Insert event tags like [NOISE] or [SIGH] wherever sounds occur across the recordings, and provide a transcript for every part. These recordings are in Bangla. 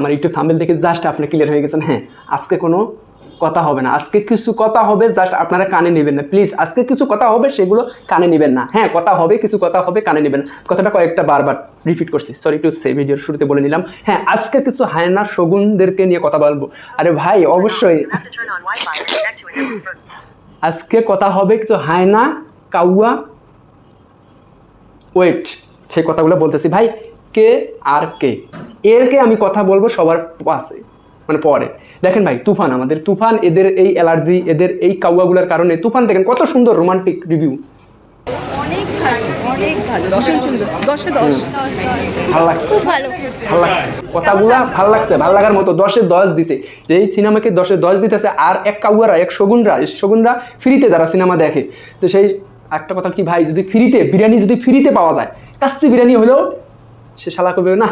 আমার ইউটিউব থাম্বেল দেখে জাস্ট আপনি ক্লিয়ার হয়ে গেছেন। হ্যাঁ আজকে কোনো কথা হবে না। আজকে কিছু কথা হবে জাস্ট আপনারা কানে নেবেন না। প্লিজ আজকে কিছু কথা হবে, সেগুলো কানে নেবেন না। হ্যাঁ কথা হবে, কিছু কথা হবে, কানে নেবেন কথাটা কয়েকটা বারবার রিপিট করছি। সরি টু সে ভিডিওর শুরুতে বলে নিলাম। হ্যাঁ আজকে কিছু হায়না শগুনদেরকে নিয়ে কথা বলব। আরে ভাই, অবশ্যই. আজকে কথা হবে কিছু হায়না কাউয়া। ওয়েট সেই কথাগুলো বলতেছি। ভাই কে আর কে? এর কে আমি কথা বলব সবার পাশে মানে পরে। দেখেন ভাই তুফান আমাদের তুফান এদের এই অ্যালার্জি এদের এই কাউয়াগুলোর কারণে তুফান দেখেন কত সুন্দর রোমান্টিক রিভিউ। অনেক ভালো অনেক ভালো ভীষণ সুন্দর। দশে দশ। ভালো লাগছে? খুব ভালো। ভালো লাগছে? কথাগুলা ভালো লাগছে ভালো লাগার মতো দশে দশ দিছে। যে এই সিনেমাকে দশে দশ দিতেছে আর এক কাউয়ারা এক শগুনরা শগুনরা ফ্রিতে যারা সিনেমা দেখে। তো সেই একটা কথা কি ভাই যদি ফ্রিতে বিরিয়ানি যদি ফ্রিতে পাওয়া যায় কাচ্চি বিরিয়ানি হলেও সে শালা কবে না,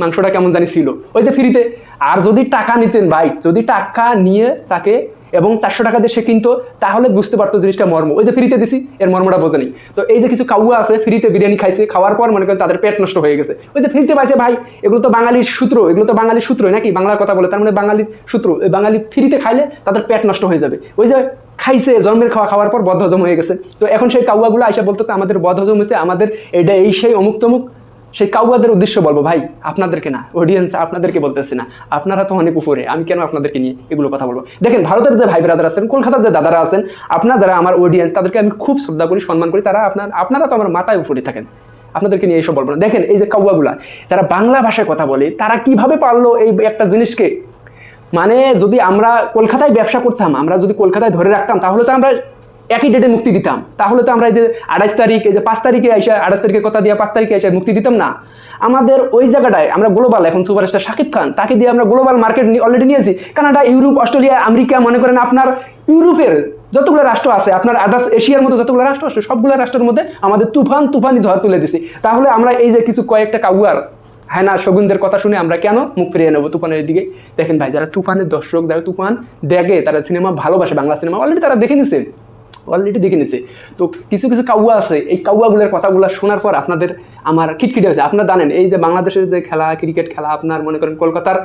মাংসটা কেমন জানি ছিল। ওই যে ফ্রিতে। আর যদি টাকা নিতেন ভাই, যদি টাকা নিয়ে তাকে এবং চারশো টাকা দিয়ে সে কিনতো, তাহলে বুঝতে পারতো জিনিসটা মর্ম। ওই যে ফ্রিতে দিছি, এর মর্মটা বোঝে নেই। তো এই যে কিছু কাউয়া আছে, ফ্রিতে বিরিয়ানি খাইছে, খাওয়ার পর মনে করেন তাদের পেট নষ্ট হয়ে গেছে। ওই যে ফ্রিতে পাইছে ভাই, এগুলো তো বাঙালির সূত্র, এগুলো তো বাঙালির সূত্র নাকি? বাংলার কথা বলে, তার মানে বাঙালির সূত্র। এই বাঙালি ফ্রিতে খাইলে তাদের পেট নষ্ট হয়ে যাবে। ওই যে খাইছে, জন্মের খাওয়া, খাওয়ার পর বদহজম হয়ে গেছে। তো এখন সেই কাউয়াগুলো আইসা বলতেছে, আমাদের বদহজম হয়েছে, আমাদের এটা এই সেই অমুক তমুক। সেই কাউয়াদের উদ্দেশ্য বলব, ভাই, আপনাদেরকে না অডিয়েন্স আপনাদেরকে বলতেছি না। আপনারা তো অনেক উপরে, আমি কেন আপনাদেরকে নিয়ে এগুলো কথা বলব? দেখেন, ভারতের যে ভাই ব্রাদার আছেন, কলকাতার যে দাদারা আছেন, আপনারা যারা আমার অডিয়েন্স তাদেরকে আমি খুব শ্রদ্ধা করি, সম্মান করি, তারা আপনার, আপনারা তো আমার মাথায় উপরে থাকেন। আপনাদেরকে নিয়ে এইসব বলব না। দেখেন, এই যে কাউয়াগুলা, যারা বাংলা ভাষায় কথা বলে, তারা কীভাবে পারল এই একটা জিনিসকে? মানে যদি আমরা কলকাতায় ব্যবসা করতাম, আমরা যদি কলকাতায় ধরে রাখতাম, তাহলে তো আমরা একই ডেটে মুক্তি দিতাম। তাহলে তো আমরা এই যে আঠাইশ তারিখ, এই যে পাঁচ তারিখে এসে আঠাশ তারিখের কথা দিয়ে পাঁচ তারিখে এসে মুক্তি দিতাম না। আমাদের ওই জায়গাটায় আমরা গ্লোবাল এখন সুপারস্টার শাকিব খান, তাকে দিয়ে আমরা গ্লোবাল মার্কেট অলরেডি নিয়েছি। কানাডা, ইউরোপ, অস্ট্রেলিয়া, আমেরিকা, মনে করেন আপনার ইউরোপের যতগুলো রাষ্ট্র আছে, আপনার আদার্স এশিয়ার মতো যতগুলো রাষ্ট্র আছে, সবগুলো রাষ্ট্রের মধ্যে আমাদের তুফান তুফানি ঝড় তুলে দিছি। তাহলে আমরা এই যে কিছু কয়েকটা কাউয়ার হ্যাঁ না, শগুনদের কথা শুনে আমরা কেন মুখ ফিরিয়ে নেব তুফানের দিকে? দেখেন ভাই, যারা তুফানের দর্শক, যারা তুফান দেখে, তারা সিনেমা ভালোবাসে, বাংলা সিনেমা অলরেডি তারা দেখে নিছে। অলরেডি দেখে নিছে। তো কিছু কিছু কাউয়া আছে, এই কাউয়াগুলোর কথাগুলো শোনার পর আপনাদের আমার খিটখিটে হয়েছে। আপনারা জানেন, এই যে বাংলাদেশের যে খেলা ক্রিকেট খেলা, আপনার মনে করেন কলকাতার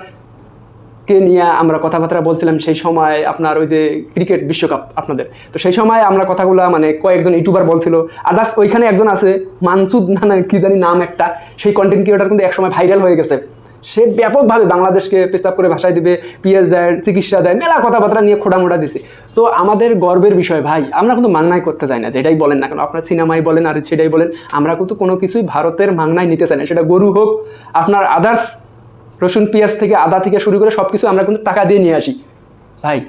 কে নিয়ে আমরা কথাবার্তা বলছিলাম, সেই সময় আপনার ওই যে ক্রিকেট বিশ্বকাপ আপনাদের। তো সেই সময় আমরা কথাগুলো মানে কয়েকজন ইউটিউবার বলছিল আদার্স ওইখানে একজন আছে, মানসুদ না না কি জানি নাম একটা, সেই কন্টেন্ট ক্রিয়েটার কিন্তু একসময় ভাইরাল হয়ে গেছে। সে ব্যাপকভাবে বাংলাদেশকে পেশাব করে ভাষায় দেবে, পিএস দেয়, চিকিৎসা দেয়, মেলা কথাবার্তা নিয়ে খোড়ামোড়া দিছে। তো আমাদের গর্বের বিষয় ভাই, আমরা কিন্তু মাংনায় করতে চাই না, যেটাই বলেন না কেন, আপনার সিনেমাই বলেন আর সেটাই বলেন, আমরা কিন্তু কোনো কিছুই ভারতের মাংনায় নিতে চাই না, সেটা গরু হোক, আপনার আদার্স রসুন, পেঁয়াজ থেকে, আদা থেকে শুরু করে সব কিছু আমরা কিন্তু টাকা দিয়ে নিয়ে আসি। ভাই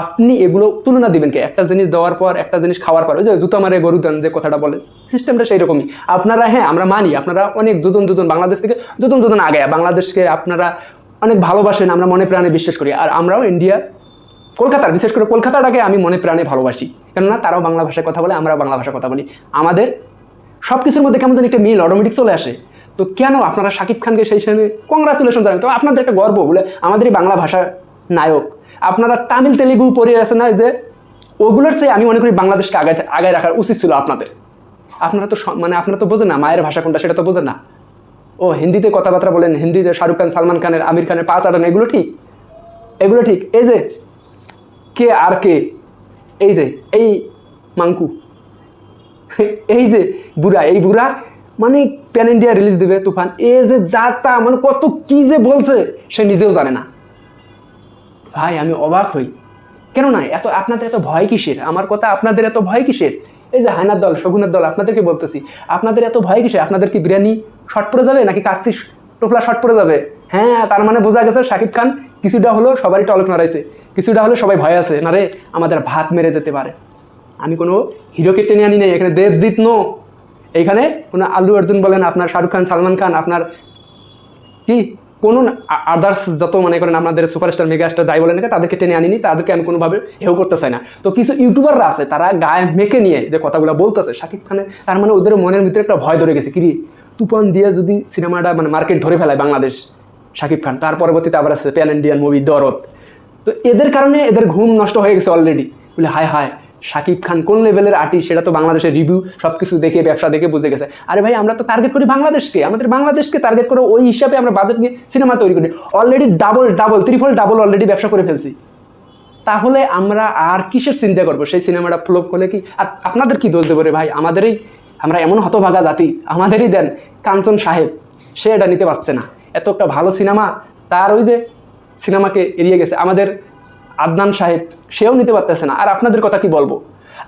আপনি এগুলো তুলনা দিবেন কি? একটা জিনিস দেওয়ার পর, একটা জিনিস খাওয়ার পর, ওই যে জুতা মারে গরু দেন যে কথাটা বলে সিস্টেমটা সেই রকমই আপনারা হ্যাঁ আমরা মানি, আপনারা অনেক যোজন যোজন, বাংলাদেশ থেকে যোজন যোজন আগে, বাংলাদেশকে আপনারা অনেক ভালোবাসেন, আমরা মনে প্রাণে বিশ্বাস করি। আর আমরাও ইন্ডিয়া, কলকাতার, বিশেষ করে কলকাতাটাকে আমি মনে প্রাণে ভালোবাসি। কেননা তারাও বাংলা ভাষায় কথা বলে, আমরাও বাংলা ভাষায় কথা বলি। আমাদের সব কিছুর মধ্যে কেমন যেন একটা মিল অটোমেটিক চলে আসে। তো কেন আপনারা শাকিব খানকে সেই সময় কংগ্রাচুলেশন জানেন তো আপনাদের একটা গর্ব বলে আমাদেরই বাংলা ভাষার নায়ক আপনারা তামিল, তেলেগু পড়ে আছে না যে, ওগুলোর চেয়ে আমি মনে করি বাংলাদেশকে আগায় আগায় রাখার উচিত ছিল আপনাদের। আপনারা তো মানে আপনারা তো বোঝেন না, মায়ের ভাষা কোনটা সেটা তো বোঝেন না। ও, হিন্দিতে কথাবার্তা বলেন, হিন্দিতে শাহরুখ খান, সালমান খানের, আমির খানের পাঁচ আটান এগুলো ঠিক? এগুলো ঠিক? এই যে, কে আর কে? এই যে, এই মাঙ্কু। [LAUGHS] এই যে, বুড়া, এই বুড়া মানে প্যান ইন্ডিয়া রিলিজ দেবে তুফান। এ যে যাতা মানে কত কি যে বলছে, সে নিজেও জানে না। ভাই, আমি অবাক হই। কেন না এত, আপনাদের এত ভয় কিসের? আমার কথা, আপনাদের এত ভয় কিসের? এই যে হায়নার দল, শগুনের দল, আপনাদেরকে বলতেছি, আপনাদের এত ভয় কিসের? আপনাদের কি বিরিয়ানি শর্ট পড়ে যাবে নাকি কাচ্চি টোপলা শর্ট পড়ে যাবে? হ্যাঁ তার মানে বোঝা গেছে শাকিব খান কিছুটা হলো সবারই টলক নাড়াইছে, কিছুটা হলো সবাই ভয় আছে, না রে, আমাদের ভাত মেরে যেতে পারে। আমি কোনো হিরোকে টেনে আনি নাই, এখানে দেবজিৎ নো। এইখানে কোনো আলু অর্জুন বলেন, আপনার শাহরুখ খান, সালমান খান, আপনার কি? কোনো আদার্স যত মনে করেন আপনাদের সুপারস্টার মেগাস্টার যাই বলেন তাদেরকে টেনে আনিনি, তাদেরকে আমি কোনোভাবে হেউ করতে চাই না। তো কিছু ইউটিউবাররা আছে, তারা গায়ে মেকে নিয়ে যে কথাগুলো বলতেছে, শাকিব খানের, তার মানে ওদের মনের ভিতরে একটা ভয় ধরে গেছে কিরি তুফান দিয়ে যদি সিনেমাটা মানে মার্কেট ধরে ফেলায় বাংলাদেশ, শাকিব খান, তার পরবর্তীতে আবার আছে প্যান ইন্ডিয়ান মুভি দরদ। তো এদের কারণে এদের ঘুম নষ্ট হয়ে গেছে অলরেডি বলে, হায় হায় শাকিব খান কোন লেভেলের আর্টিস্ট সেটা তো বাংলাদেশের রিভিউ সব কিছু দেখে, ব্যবসা দেখে বুঝে গেছে। আরে ভাই, আমরা তো টার্গেট করি বাংলাদেশকে। আমাদের বাংলাদেশকে টার্গেট করে ওই হিসাবে আমরা বাজেট নিয়ে সিনেমা তৈরি করি। Already double double triple double already ব্যবসা করে ফেলছি। তাহলে আমরা আর কিসের চিন্তা করব? সেই সিনেমাটা ফ্লোপ করলে কি? আর আপনাদের কি দোষ দেবো রে ভাই? আমাদেরই, আমরা এমন হতভাগা জাতি, আমাদেরই দেন কাঞ্চন সাহেব। সে এটা নিতে পারছে না। এত একটা ভালো সিনেমা তার ওই যে সিনেমাকে এড়িয়ে গেছে। আমাদের আদনান সাহেব, সেও নিতে পারতেছে না। আর আপনাদের কথা কি বলব?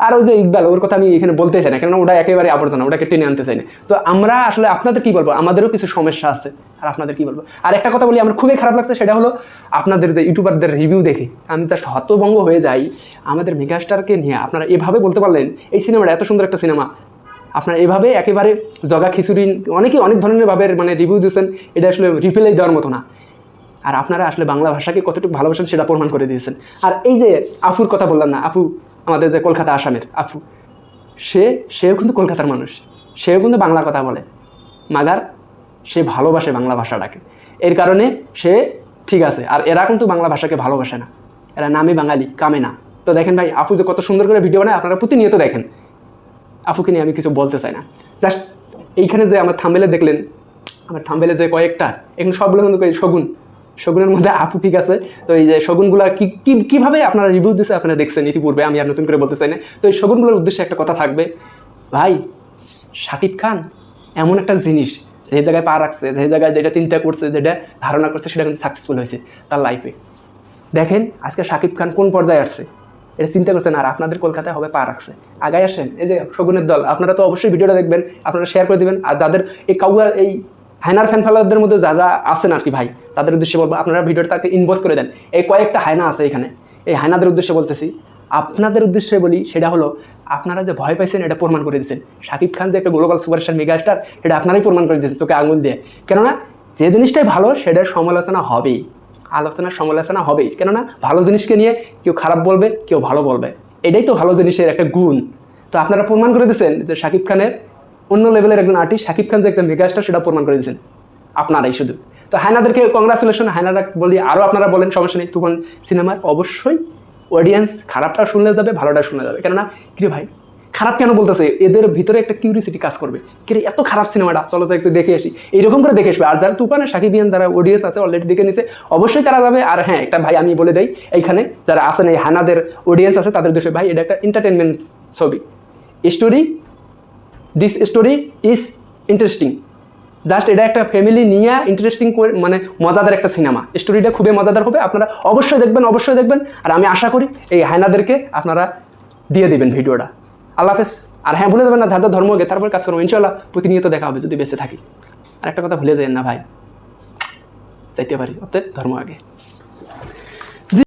আর ওই যে ইকবাল, ওর কথা আমি এখানে বলতে চাই না, কেননা ওটা একেবারে আবর্জনা, ওটাকে টেনে আনতে চাই না। তো আমরা আসলে আপনাদের কি বলব? আমাদেরও কিছু সমস্যা আছে। আর আপনাদের কি বলব? আর একটা কথা বলি, আমার খুবই খারাপ লাগছে, সেটা হলো আপনাদের যে ইউটিউবারদের রিভিউ দেখে, আমি জাস্ট হতভঙ্গ হয়ে যাই। আমাদের মেগাস্টারকে নিয়ে আপনারা এভাবে বলতে পারলেন, এই সিনেমাটা এত সুন্দর একটা সিনেমা। আপনারা এভাবে একেবারে জগা খিচুড়ি অনেকেই অনেক ধরনের ভাবে মানে রিভিউ দিয়েছেন, এটা আসলে রিপ্লাই দেওয়ার মতো না। আর আপনারা আসলে বাংলা ভাষাকে কতটুকু ভালোবাসেন সেটা প্রমাণ করে দিয়েছেন। আর এই যে আফুর কথা বললাম না, আফু আমাদের যে কলকাতা আসামের আফু, সে, সেও কিন্তু কলকাতার মানুষ। সেও কিন্তু বাংলা কথা বলে। মাগার, সে ভালোবাসে বাংলা ভাষাটাকে। এর কারণে সে ঠিক আছে, আর এরা কিন্তু বাংলা ভাষাকে ভালোবাসে না। এরা নামে বাঙালি, কামে না। তো দেখেন ভাই আপু যে কত সুন্দর করে ভিডিও বানায়, আপনারা প্রতিনিয়ত দেখেন। আপুকে নিয়ে আমি কিছু বলতে চাই না। জাস্ট এইখানে যে আমার থাম্বেলে দেখলেন, আমার থাম্বেলে যে কয়েকটা এখানে সবগুলো কিন্তু শগুন। শগুনের মধ্যে আপু ঠিক আছে? তো এই যে শগুনগুলা কি কীভাবে আপনারা রিভিউ দিচ্ছে আপনারা দেখছেন ইতিপূর্বে? আমি আর নতুন করে বলতে চাই না। তো এই শগুনগুলোর উদ্দেশ্যে একটা কথা থাকবে। ভাই, শাকিব খান এমন একটা জিনিস যে জায়গায় পা রাখছে, যে জায়গায় যেটা চিন্তা করছে, যেটা ধারণা করছে, সেটা কিন্তু সাকসেসফুল হয়েছে তার লাইফে দেখেন, আজকে শাকিব খান কোন পর্যায়ে আসছে? এটা চিন্তা করছেন, আর আপনাদের কলকাতায় হবে পা রাখছে। আগায় আসেন, এই যে শগুনের দল, আপনারা তো অবশ্যই ভিডিওটা দেখবেন, আপনারা শেয়ার করে দিবেন, আর যাদের এই কাউয়া, এই হায়নার ফ্যান ফলোয়ারদের মধ্যে যারা আছেন আর কি ভাই, তাদের উদ্দেশ্যে বলব, আপনারা ভিডিওটা তাকে ইনভয়েস করে দেন। এই কয়েকটা হায়না আছে এখানে। এই হায়নাদের উদ্দেশ্যে বলতেছি, আপনাদের উদ্দেশ্যে বলি, সেটা হলো, আপনারা যে ভয় পাইছেন, এটা প্রমাণ করে দিয়েছেন শাকিব খান যে একটা গ্লোবাল সুপারস্টার মেগা স্টার এটা আপনারাই প্রমাণ করে দিয়েছেন চোখে আঙুল দিয়ে। কেননা, যে জিনিসটাই ভালো সেটার সমালোচনা হবেই। আলোচনা সমালোচনা হবেই। কেননা, ভালো জিনিসকে নিয়ে কেউ খারাপ বলবে, কেউ ভালো বলবে। এটাই তো ভালো জিনিসের একটা গুণ। তো আপনারা প্রমাণ করে দিয়েছেন যে শাকিব খানের অন্য লেভেলের একজন আর্টিস্ট শাকিব খান যে একটা মেগাস্টার সেটা প্রমাণ করে দিয়েছেন। আপনারাই শুধু। তো হায়নাদেরকে কংগ্রাচুলেশন হায়নারা বলি আরও আপনারা বলেন, সমস্যা নেই, তুফান সিনেমার অবশ্যই অডিয়েন্স খারাপটা শুনলে যাবে, ভালোটা শুনে যাবে। কেননা, কিরে ভাই, খারাপ কেন বলতেছে? এদের ভিতরে একটা কিউরিসিটি কাজ করবে। কিরে, এত খারাপ সিনেমাটা চলো তো একটু দেখে আসি। এইরকম করে দেখে আসবে। আর যারা তুফানের সাকিবিয়ান যারা অডিয়েন্স আছে অলরেডি দেখে নিছে, অবশ্যই তারা যাবে। আর হ্যাঁ একটা ভাই আমি বলে দেই, এইখানে যারা আছেন, এই হানাদের অডিয়েন্স আছে, তাদের দেশে ভাই, এটা একটা এন্টারটেনমেন্ট ছবি। Story this story is interesting just এটা একটা ফ্যামিলি নিয়ে ইন্টারেস্টিং করে মানে মজাদার একটা সিনেমা স্টোরিটা খুবই মজাদার হবে, আপনারা অবশ্যই দেখবেন অবশ্যই দেখবেন। আর আমি আশা করি এই হায়নাদেরকে আপনারা দিয়ে দিবেন ভিডিওটা। আল্লাহ হাফেজ। আর হ্যাঁ ভুলে দেবেন না যাদের ধর্ম গে তারপর কাজ করব। ইনশাল্লাহ প্রতিনিয়ত দেখা হবে, যদি বেঁচে থাকি। আর একটা কথা ভুলে দেবেন না ভাই। চাইতে পারি, অতএব ধর্ম আগে।